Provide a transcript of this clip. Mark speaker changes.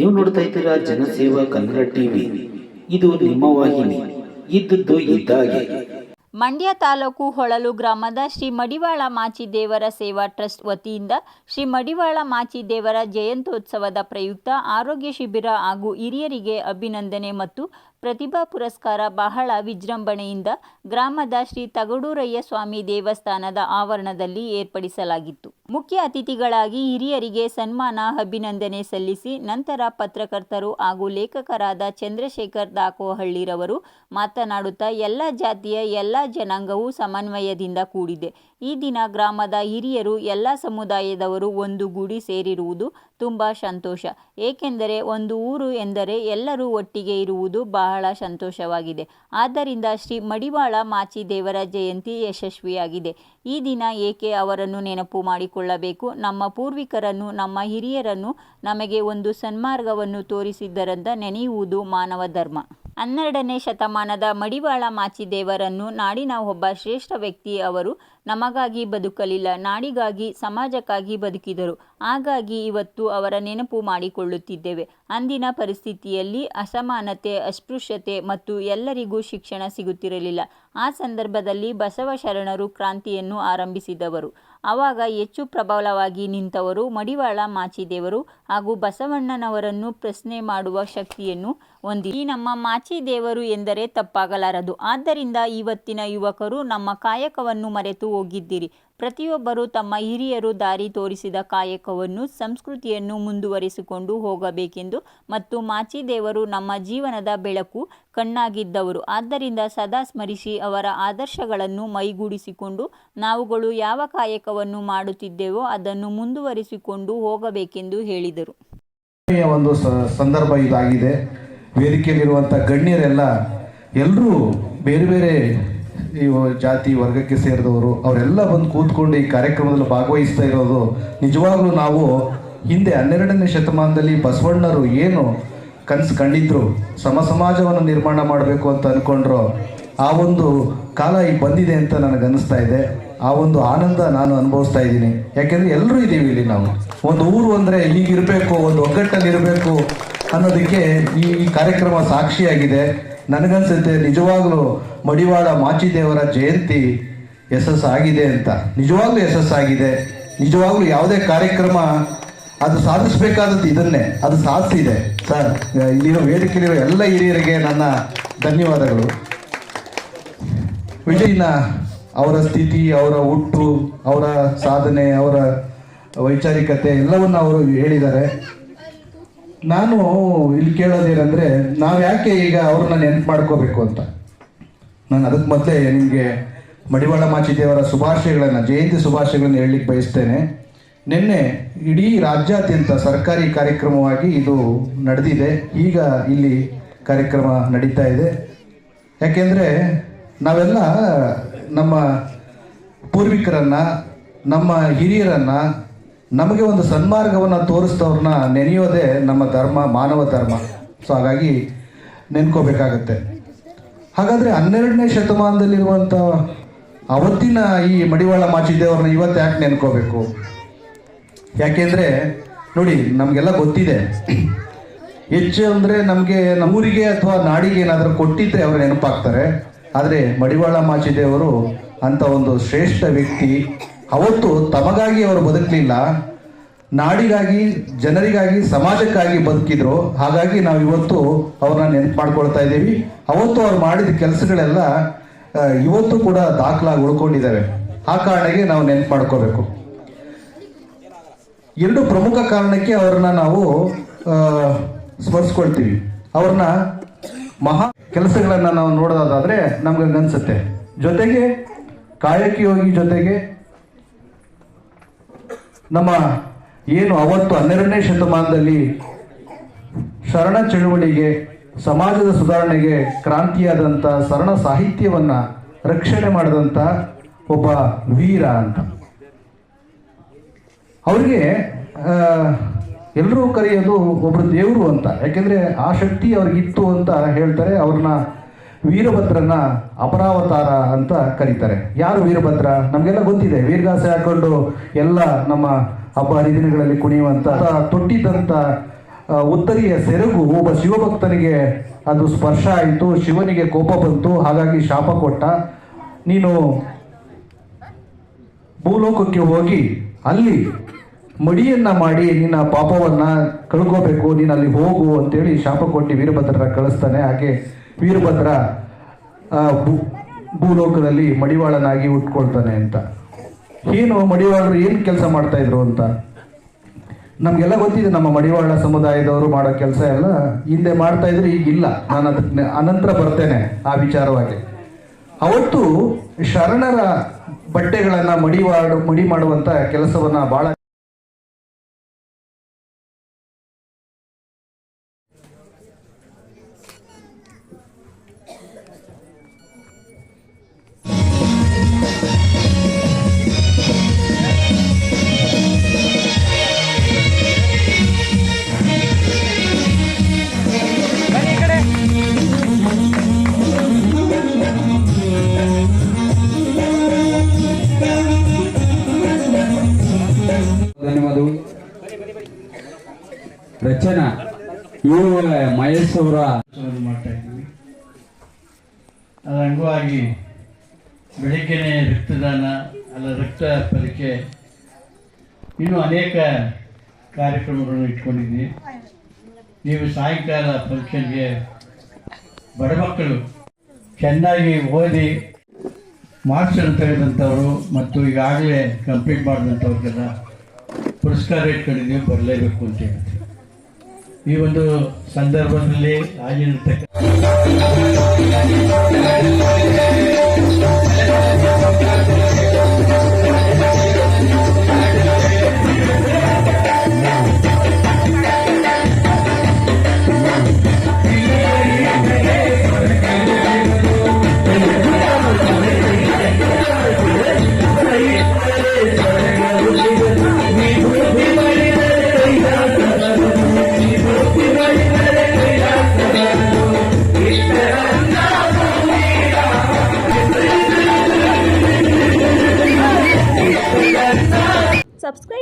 Speaker 1: ನೀವು ನೋಡ್ತಾ ಇದ್ದೀರಾ ಜನಸೇವಾ ಕನ್ನಡ ಟಿವಿ. ಇದು ನಿಮ್ಮ ವಾಹಿನಿ. ಇದ್ದದ್ದು ಇದ್ದಾಗೆ.
Speaker 2: ಮಂಡ್ಯ ತಾಲೂಕು ಹೊಳಲು ಗ್ರಾಮದ ಶ್ರೀ ಮಡಿವಾಳ ಮಾಚಿದೇವರ ಸೇವಾ ಟ್ರಸ್ಟ್ ವತಿಯಿಂದ ಶ್ರೀ ಮಡಿವಾಳ ಮಾಚಿದೇವರ ಜಯಂತ್ಯೋತ್ಸವದ ಪ್ರಯುಕ್ತ ಆರೋಗ್ಯ ಶಿಬಿರ ಹಾಗೂ ಹಿರಿಯರಿಗೆ ಅಭಿನಂದನೆ ಮತ್ತು ಪ್ರತಿಭಾ ಪುರಸ್ಕಾರ ಬಹಳ ವಿಜೃಂಭಣೆಯಿಂದ ಗ್ರಾಮದ ಶ್ರೀ ತಗಡೂರಯ್ಯ ಸ್ವಾಮಿ ದೇವಸ್ಥಾನದ ಆವರಣದಲ್ಲಿ ಏರ್ಪಡಿಸಲಾಗಿತ್ತು. ಮುಖ್ಯ ಅತಿಥಿಗಳಾಗಿ ಹಿರಿಯರಿಗೆ ಸನ್ಮಾನ, ಅಭಿನಂದನೆ ಸಲ್ಲಿಸಿ ನಂತರ ಪತ್ರಕರ್ತರು ಹಾಗೂ ಲೇಖಕರಾದ ಚಂದ್ರಶೇಖರ್ ದಾಕೋಹಳ್ಳಿರವರು ಮಾತನಾಡುತ್ತಾ ಎಲ್ಲ ಜಾತಿಯ ಎಲ್ಲ ಜನಾಂಗವೂ ಸಮನ್ವಯದಿಂದ ಕೂಡಿದೆ. ಈ ದಿನ ಗ್ರಾಮದ ಹಿರಿಯರು ಎಲ್ಲ ಸಮುದಾಯದವರು ಒಂದುಗೂಡಿ ಸೇರಿರುವುದು ತುಂಬ ಸಂತೋಷ. ಏಕೆಂದರೆ ಒಂದು ಊರು ಎಂದರೆ ಎಲ್ಲರೂ ಒಟ್ಟಿಗೆ ಇರುವುದು ಬಹಳ ಸಂತೋಷವಾಗಿದೆ. ಆದ್ದರಿಂದ ಶ್ರೀ ಮಡಿವಾಳ ಮಾಚಿ ದೇವರ ಜಯಂತಿ ಯಶಸ್ವಿಯಾಗಿದೆ. ಈ ದಿನ ಏಕೆ ಅವರನ್ನು ನೆನಪು ಮಾಡಿಕೊಳ್ಳಬೇಕು? ನಮ್ಮ ಪೂರ್ವಿಕರನ್ನು, ನಮ್ಮ ಹಿರಿಯರನ್ನು ನಮಗೆ ಒಂದು ಸನ್ಮಾರ್ಗವನ್ನು ತೋರಿಸಿದ್ದರಂತ ನೆನೆಯುವುದು ಮಾನವ ಧರ್ಮ. ಹನ್ನೆರಡನೇ ಶತಮಾನದ ಮಡಿವಾಳ ಮಾಚಿದೇವರನ್ನು ನಾಡಿನ ಒಬ್ಬ ಶ್ರೇಷ್ಠ ವ್ಯಕ್ತಿ ಅವರು ನಮಗಾಗಿ ಬದುಕಲಿಲ್ಲ, ನಾಡಿಗಾಗಿ, ಸಮಾಜಕ್ಕಾಗಿ ಬದುಕಿದರು. ಹಾಗಾಗಿ ಇವತ್ತು ಅವರ ನೆನಪು ಮಾಡಿಕೊಳ್ಳುತ್ತಿದ್ದೇವೆ. ಅಂದಿನ ಪರಿಸ್ಥಿತಿಯಲ್ಲಿ ಅಸಮಾನತೆ, ಅಸ್ಪೃಶ್ಯತೆ ಮತ್ತು ಎಲ್ಲರಿಗೂ ಶಿಕ್ಷಣ ಸಿಗುತ್ತಿರಲಿಲ್ಲ. ಆ ಸಂದರ್ಭದಲ್ಲಿ ಬಸವ ಶರಣರು ಕ್ರಾಂತಿಯನ್ನು ಆರಂಭಿಸಿದವರು. ಆವಾಗ ಹೆಚ್ಚು ಪ್ರಬಲವಾಗಿ ನಿಂತವರು ಮಡಿವಾಳ ಮಾಚಿದೇವರು ಹಾಗೂ ಬಸವಣ್ಣನವರನ್ನು ಪ್ರಶ್ನೆ ಮಾಡುವ ಶಕ್ತಿಯನ್ನು ಹೊಂದಿ ಈ ನಮ್ಮ ಮಾಚಿದೇವರು ಎಂದರೆ ತಪ್ಪಾಗಲಾರದು. ಆದ್ದರಿಂದ ಇವತ್ತಿನ ಯುವಕರು ನಮ್ಮ ಕಾಯಕವನ್ನು ಮರೆತು ಹೋಗಿದ್ದೀರಿ. ಪ್ರತಿಯೊಬ್ಬರು ತಮ್ಮ ಹಿರಿಯರು ದಾರಿ ತೋರಿಸಿದ ಕಾಯಕವನ್ನು, ಸಂಸ್ಕೃತಿಯನ್ನು ಮುಂದುವರಿಸಿಕೊಂಡು ಹೋಗಬೇಕೆಂದು ಮತ್ತು ಮಾಚಿದೇವರು ನಮ್ಮ ಜೀವನದ ಬೆಳಕು ಕಣ್ಣಾಗಿದ್ದವರು. ಆದ್ದರಿಂದ ಸದಾ ಸ್ಮರಿಸಿ ಅವರ ಆದರ್ಶಗಳನ್ನು ಮೈಗೂಡಿಸಿಕೊಂಡು ನಾವುಗಳು ಯಾವ ಕಾಯಕವನ್ನು ಮಾಡುತ್ತಿದ್ದೇವೋ ಅದನ್ನು ಮುಂದುವರಿಸಿಕೊಂಡು ಹೋಗಬೇಕೆಂದು ಹೇಳಿದರು.
Speaker 3: ಒಂದು ಸಂದರ್ಭ ಇದಾಗಿದೆ. ವೇದಿಕೆಯಲ್ಲಿರುವಂಥ ಗಣ್ಯರೆಲ್ಲ ಎಲ್ಲರೂ ಬೇರೆ ಬೇರೆ ಇವು ಜಾತಿ ವರ್ಗಕ್ಕೆ ಸೇರಿದವರು, ಅವರೆಲ್ಲ ಬಂದು ಕೂತ್ಕೊಂಡು ಈ ಕಾರ್ಯಕ್ರಮದಲ್ಲಿ ಭಾಗವಹಿಸ್ತಾ ಇರೋದು ನಿಜವಾಗ್ಲೂ ನಾವು ಹಿಂದೆ ಹನ್ನೆರಡನೇ ಶತಮಾನದಲ್ಲಿ ಬಸವಣ್ಣರು ಏನು ಕನಸು ಕಂಡಿದ್ರು ಸಮ ಸಮಾಜವನ್ನು ನಿರ್ಮಾಣ ಮಾಡಬೇಕು ಅಂತ ಅಂದ್ಕೊಂಡ್ರು ಆ ಒಂದು ಕಾಲ ಈಗ ಬಂದಿದೆ ಅಂತ ನನಗೆ ಅನ್ನಿಸ್ತಾ ಇದೆ. ಆ ಒಂದು ಆನಂದ ನಾನು ಅನುಭವಿಸ್ತಾ ಇದ್ದೀನಿ. ಯಾಕೆಂದ್ರೆ ಎಲ್ಲರೂ ಇದ್ದೀವಿ ಇಲ್ಲಿ ನಾವು. ಒಂದು ಊರು ಅಂದರೆ ಹೀಗಿರಬೇಕು, ಒಂದು ಒಗ್ಗಟ್ಟಲ್ಲಿ ಇರಬೇಕು ಅನ್ನೋದಕ್ಕೆ ಈ ಕಾರ್ಯಕ್ರಮ ಸಾಕ್ಷಿಯಾಗಿದೆ. ನನಗನ್ಸುತ್ತೆ ನಿಜವಾಗ್ಲೂ ಮಡಿವಾಳ ಮಾಚಿದೇವರ ಜಯಂತಿ ಯಶಸ್ಸಾಗಿದೆ ಅಂತ. ನಿಜವಾಗ್ಲೂ ಯಶಸ್ಸಾಗಿದೆ. ನಿಜವಾಗ್ಲೂ ಯಾವುದೇ ಕಾರ್ಯಕ್ರಮ ಅದು ಸಾಧಿಸಬೇಕಾದದ್ದು ಇದನ್ನೇ. ಅದು ಸಾಧಿಸಿದೆ. ಸರ್, ಇಲ್ಲಿರೋ ವೇದಿಕೆಯಲ್ಲಿರೋ ಎಲ್ಲ ಹಿರಿಯರಿಗೆ ನನ್ನ ಧನ್ಯವಾದಗಳು. ವಿಜಯನ ಅವರ ಸ್ಥಿತಿ, ಅವರ ಹುಟ್ಟು, ಅವರ ಸಾಧನೆ, ಅವರ ವೈಚಾರಿಕತೆ ಎಲ್ಲವನ್ನು ಅವರು ಹೇಳಿದ್ದಾರೆ. ನಾನು ಇಲ್ಲಿ ಕೇಳೋದೇನೆಂದರೆ ನಾವು ಯಾಕೆ ಈಗ ಅವ್ರನ್ನ ನೆನಪು ಮಾಡ್ಕೋಬೇಕು ಅಂತ? ನಾನು ಅದಕ್ಕೆ ಮೊದಲೇ ನಿಮಗೆ ಮಡಿವಾಳ ಮಾಚಿದೇವರ ಶುಭಾಶಯಗಳನ್ನು, ಜಯಂತಿ ಶುಭಾಶಯಗಳನ್ನು ಹೇಳಲಿಕ್ಕೆ ಬಯಸ್ತೇನೆ. ನಿನ್ನೆ ಇಡೀ ರಾಜ್ಯಾದ್ಯಂತ ಸರ್ಕಾರಿ ಕಾರ್ಯಕ್ರಮವಾಗಿ ಇದು ನಡೆದಿದೆ. ಈಗ ಇಲ್ಲಿ ಕಾರ್ಯಕ್ರಮ ನಡೀತಾ ಇದೆ. ಯಾಕೆಂದರೆ ನಾವೆಲ್ಲ ನಮ್ಮ ಪೂರ್ವಿಕರನ್ನ, ನಮ್ಮ ಹಿರಿಯರನ್ನ ನಮಗೆ ಒಂದು ಸನ್ಮಾರ್ಗವನ್ನು ತೋರಿಸ್ತವ್ರನ್ನ ನೆನೆಯೋದೇ ನಮ್ಮ ಧರ್ಮ, ಮಾನವ ಧರ್ಮ. ಸೊ ಹಾಗಾಗಿ ನೆನ್ಕೋಬೇಕಾಗತ್ತೆ. ಹಾಗಾದರೆ ಹನ್ನೆರಡನೇ ಶತಮಾನದಲ್ಲಿರುವಂಥ ಅವತ್ತಿನ ಈ ಮಡಿವಾಳ ಮಾಚಿದೇವ್ರನ್ನ ಇವತ್ತು ಯಾಕೆ ನೆನ್ಕೋಬೇಕು? ಯಾಕೆಂದರೆ, ನೋಡಿ, ನಮಗೆಲ್ಲ ಗೊತ್ತಿದೆ. ಹೆಚ್ಚು ಅಂದರೆ ನಮಗೆ ನಮ್ಮೂರಿಗೆ ಅಥವಾ ನಾಡಿಗೆ ಏನಾದರೂ ಕೊಟ್ಟಿದ್ರೆ ಅವರು ನೆನಪಾಗ್ತಾರೆ. ಆದರೆ ಮಡಿವಾಳ ಮಾಚಿದೇವರು ಅಂಥ ಒಂದು ಶ್ರೇಷ್ಠ ವ್ಯಕ್ತಿ ಅವತ್ತು ತಮಗಾಗಿ ಅವರು ಬದುಕಲಿಲ್ಲ. ನಾಡಿಗಾಗಿ, ಜನರಿಗಾಗಿ, ಸಮಾಜಕ್ಕಾಗಿ ಬದುಕಿದ್ರು. ಹಾಗಾಗಿ ನಾವು ಇವತ್ತು ಅವ್ರನ್ನ ನೆನಪು ಮಾಡ್ಕೊಳ್ತಾ ಇದ್ದೀವಿ. ಅವತ್ತು ಅವ್ರು ಮಾಡಿದ ಕೆಲಸಗಳೆಲ್ಲ ಇವತ್ತು ಕೂಡ ದಾಖಲಾಗಿ ಉಳ್ಕೊಂಡಿದ್ದಾರೆ ಆ ಕಾರಣಕ್ಕೆ ನಾವು ನೆನಪು ಮಾಡ್ಕೋಬೇಕು. ಎರಡು ಪ್ರಮುಖ ಕಾರಣಕ್ಕೆ ಅವ್ರನ್ನ ನಾವು ಸ್ಮರಿಸ್ಕೊಳ್ತೀವಿ. ಅವ್ರನ್ನ ಮಹಾ ಕೆಲಸಗಳನ್ನ ನಾವು ನೋಡೋದಾದ್ರೆ ನಮ್ಗೆ ಅನ್ಸುತ್ತೆ ಜೊತೆಗೆ ಕಾಯಕಿ ಯೋಗಿ ಜೊತೆಗೆ ನಮ್ಮ ಏನು ಅವತ್ತು ಹನ್ನೆರಡನೇ ಶತಮಾನದಲ್ಲಿ ಶರಣ ಚಳುವಳಿಗೆ, ಸಮಾಜದ ಸುಧಾರಣೆಗೆ ಕ್ರಾಂತಿಯಾದಂಥ ಶರಣ ಸಾಹಿತ್ಯವನ್ನು ರಕ್ಷಣೆ ಮಾಡಿದಂಥ ಒಬ್ಬ ವೀರ ಅಂತ. ಅವರಿಗೆ ಎಲ್ಲರೂ ಕರೆಯೋದು ಒಬ್ಬರು ದೇವರು ಅಂತ. ಯಾಕೆಂದರೆ ಆ ಶಕ್ತಿ ಅವ್ರಿಗಿತ್ತು ಅಂತ ಹೇಳ್ತಾರೆ, ಅವ್ರನ್ನ ವೀರಭದ್ರನ ಅಪರಾವತಾರ ಅಂತ ಕರೀತಾರೆ. ಯಾರು ವೀರಭದ್ರ? ನಮಗೆಲ್ಲ ಗೊತ್ತಿದೆ. ವೀರಗಾಸೆ ಹಾಕೊಂಡು ಎಲ್ಲ ನಮ್ಮ ಹಬ್ಬ ಹರಿದಿನಗಳಲ್ಲಿ ಕುಣಿಯುವಂತ ತೊಟ್ಟಿದ್ದಂಥ ಉತ್ತರಿಯ ಸೆರಗು ಒಬ್ಬ ಶಿವಭಕ್ತನಿಗೆ ಅದು ಸ್ಪರ್ಶ ಆಯಿತು, ಶಿವನಿಗೆ ಕೋಪ ಬಂತು, ಹಾಗಾಗಿ ಶಾಪ ಕೊಟ್ಟ. ನೀನು ಭೂಲೋಕಕ್ಕೆ ಹೋಗಿ ಅಲ್ಲಿ ಮಡಿಯನ್ನ ಮಾಡಿ ನಿನ್ನ ಪಾಪವನ್ನ ಕಳ್ಕೋಬೇಕು ನೀನು ಅಲ್ಲಿ ಹೋಗು ಅಂತೇಳಿ ಶಾಪ ಕೊಟ್ಟು ವೀರಭದ್ರ ಕಳಿಸ್ತಾನೆ. ಹಾಗೆ ವೀರಭದ್ರ ಭೂಲೋಕದಲ್ಲಿ ಮಡಿವಾಳನಾಗಿ ಉಟ್ಕೊಳ್ತಾನೆ ಅಂತ. ಏನು ಮಡಿವಾಳರು ಏನು ಕೆಲಸ ಮಾಡ್ತಾ ಇದ್ರು ಅಂತ? ನಮಗೆಲ್ಲ ಗೊತ್ತಿದೆ, ನಮ್ಮ ಮಡಿವಾಳ ಸಮುದಾಯದವರು ಮಾಡೋ ಕೆಲಸ ಎಲ್ಲ ಹಿಂದೆ ಮಾಡ್ತಾ ಇದ್ರು, ಈಗ ಇಲ್ಲ. ನಾನು ಅದಕ್ಕೆ ಅನಂತರ ಬರ್ತೇನೆ ಆ ವಿಚಾರವಾಗಿ. ಅವತ್ತು ಶರಣರ ಬಟ್ಟೆಗಳನ್ನ ಮಡಿವಾಡು ಮಡಿ ಮಾಡುವಂತ ಕೆಲಸವನ್ನ ಬಹಳ
Speaker 4: ರಚನಾ ಇವರು ಮಹೇಶ್ ಅವರ
Speaker 5: ಮಾಡ್ತಾ ಇದ್ದೀವಿ. ಅದರ ಅಂಗವಾಗಿ ಬೆಳಿಗ್ಗೆನೆ ರಕ್ತದಾನ, ಅಲ್ಲ ರಕ್ತ ಪರೀಕ್ಷೆ. ಇನ್ನೂ ಅನೇಕ ಕಾರ್ಯಕ್ರಮಗಳನ್ನು ಇಟ್ಕೊಂಡಿದ್ವಿ ನೀವು ಸಾಯಂಕಾಲ ಫಂಕ್ಷನ್ಗೆ ಬಡ ಮಕ್ಕಳು ಚೆನ್ನಾಗಿ ಓದಿ ಮಾರ್ಕ್ಸನ್ನು ತೆಗೆದಂಥವರು ಮತ್ತು ಈಗಾಗಲೇ ಕಂಪ್ಲೀಟ್ ಮಾಡಿದಂಥವ್ರಿಗೆಲ್ಲ ಪುರಸ್ಕಾರ ಇಟ್ಕೊಂಡಿದ್ದೀವಿ, ಬರಲೇಬೇಕು ಅಂತ ಹೇಳ್ತೀವಿ. ಈ ಒಂದು ಸಂದರ್ಭದಲ್ಲಿ ಆಗಿರತಕ್ಕ